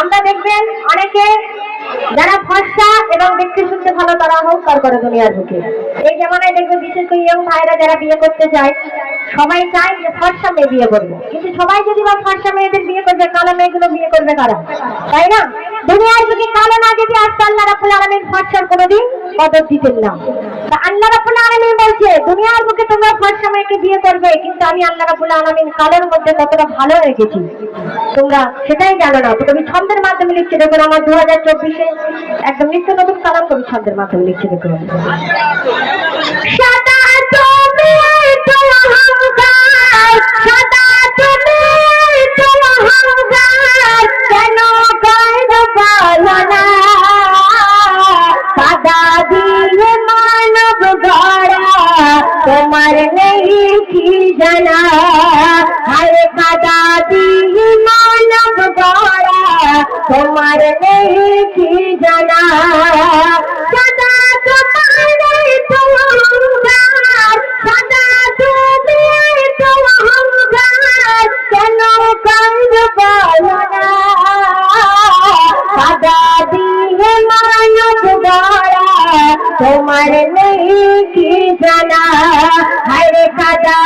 আমরা দেখবেন অনেকে যারা ফর্সা এবং দেখতে শুনতে ভালো, তারা করে দুনিয়ার এই জামানায় দেখবেন বিশেষ করে ইয়ং ভাইরা যারা বিয়ে করতে চায় সবাই চায় যে ফর্সা মেয়ে বিয়ে করবে। কিন্তু সবাই যদি বা ফর্সা মেয়েদের বিয়ে করবে, কালো মেয়েগুলো বিয়ে করবে কারা? তাই না? দুনিয়ার বুকে কালো না যদি আসতো আল্লাহ রাবুল আলমীর ফর্সার কোনোদিন কদর দিতেন না। আল্লাহ রাবুল আলমী বলছে, দুনিয়ার বুকে তোমরা ফর্সা মেয়েকে বিয়ে করবে, কিন্তু আমি আল্লাহ রাবুল আলমিন কালোর মধ্যে কতটা ভালো রেখেছি তোমরা সেটাই জানো না তো কবি ছন্দের মাধ্যমে লিখছে দেখুন, আমার দু হাজার চব্বিশে একদম নিত্য নতুন কালাম কবি ছন্দের মাধ্যমে লিখছে দেখুন। তুমি তুমি তোমার নেই জানা আরে সাদা দিয়ে মানব গড়া তোমার নেই কি জানা। সাদা তোমার তো অহংকার সাদা তুমি তোমার নেই কি জানা। হরে সাদা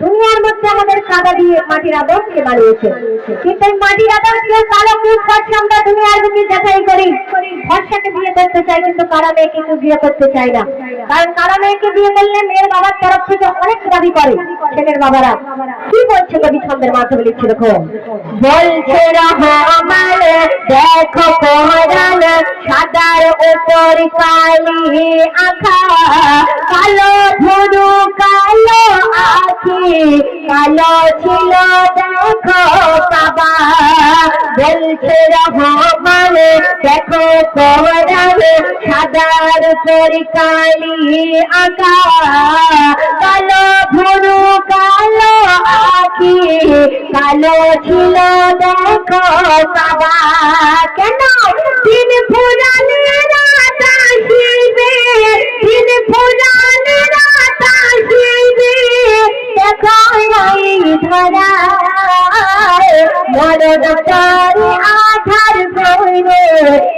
দুনিয়ার মধ্যে আমাদের কাদা দিয়ে মাটির আদমকে বানিয়েছে কিন্তু এই মাটির কালো আমরা দুনিয়ার বুকে যাচাই করি। ফর্সাকে বিয়ে করতে চাই কিন্তু কারা মেয়ে কিন্তু বিয়ে করতে চাই না। কারণ কারা মেয়েকে বিয়ে করলে মেয়ের বাবার তরফ থেকে অনেক দাবি করে ছেলের বাবারা? কি বলছে কবি ছন্দের মাধ্যমে লিখছে দেখো? বলছে দেখো কোরআন সাদার উপর কালি কালো ভুরু কালো আখি, কালো ছিল দেখো বাবা বলছে রহমান দেখো কোরআন সাদার উপর কালি আখা কালো ভুরু কালো আখি কালো ছিল দেখো বাবা। কেন? দিন ফুরান রাত তারি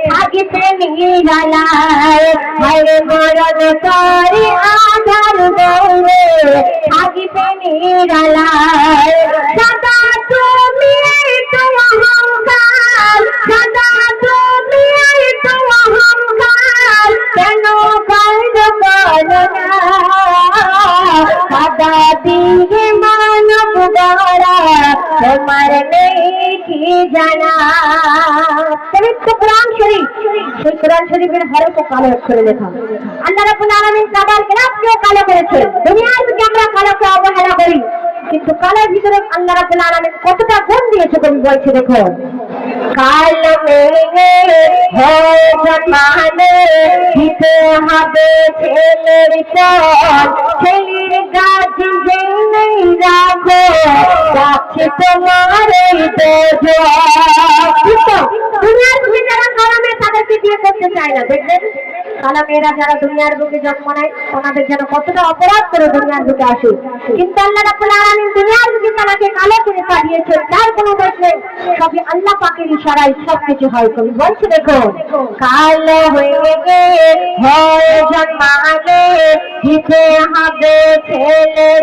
থাকিতে নিরালায় হায় মরদ তারি আধার গইরে থাকিতে নিরালায় সদা তুমি তো দিকে মানব গড়া। তোমার নেই কি জানা? কালো আল্লাহ রাব্বুল আলামিন কালো দুনিয়ার বুকে আমরা কালোকে অবহেলা করি কালের ভিতরে আল্লাহ রাব্বুল আলামিন কতটা গুণ দিয়েছে কবি বলছে দেখো। কাল মেঘে হয় হবে ছেলের ছেলের গাছ নেই রাখো গাছ তোমার কালা তাদেরকে বিয়ে করতে চায় না, দেখবেন? কালা যারা দুনিয়ার বুকে জন্ম নেয়, ওনাদের যেন কতটা অপরাধ করে দুনিয়ার বুকে আসে। কিন্তু আল্লাহ রাব্বুল আলামিন দুনিয়ার বুকে তাকে কালো করে পাঠিয়েছেন তার কোনো দোষ নেই। সবই আল্লাহ পাকের ইশারায় সব হয়। কবি বলছে দেখো, কালো হয়ে গে হয় জন্মালে, দিতে হবে ছেলের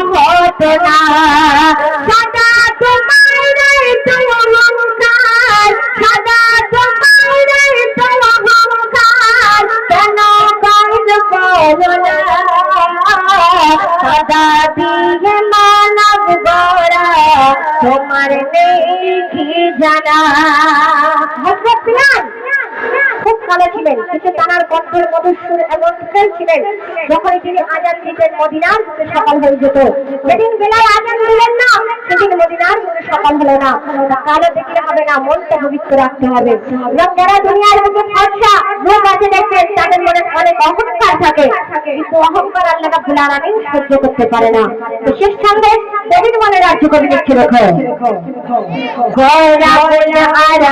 হতো না সদা তোমার তো অহংকার, সদা তোমার তো অহংকার, কেন কাজ করো না সদা দিয়ে মানব গড়া, তোমার নেই কি জানা? হযরত ছিলেন। কিন্তু তার কণ্ঠের মধুসূর এমন ছিলেন। যখন তিনি আজান দিতেন মদিনার সকাল হয়ে যেত। সেদিন বেলায় আজান দিলেন না সেদিন মদিনার বুকে সকাল হলো না। কালো দেখলে হবে না, মনটা পবিত্র রাখতে হবে। যারা দুনিয়ার বুকে ফর্সা লোক আছে দেখবেন তাদের মনে অনেক অহংকার থাকে। কিন্তু অহংকার আল্লাহ রাব্বুল আলামিন সহ্য করতে পারে না। তো শেষ সঙ্গে দেবীর মনে রাজ্য করে দিচ্ছে দেখো গৌরাবুল ছিল।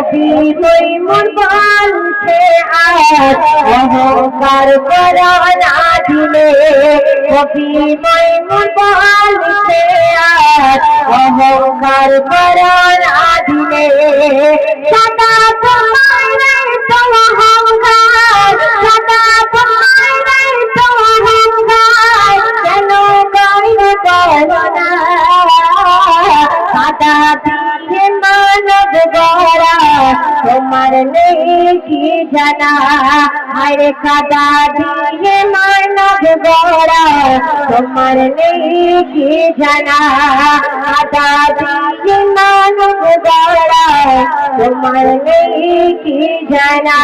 কবি মৈমুর বলছে আজ। অহংকার করা না দিলে বলছে আজ। অহংকার করা না দিলে সদা তোমার তো অহংকার, সদা তোমার তো অহংকার। কেন গাইব বলো না জানা আরে কাদা দিয়ে মানব গড়া তোমার নেই কি জানা কাদা দিয়ে মানব গড়া তোমার নেই কি জানা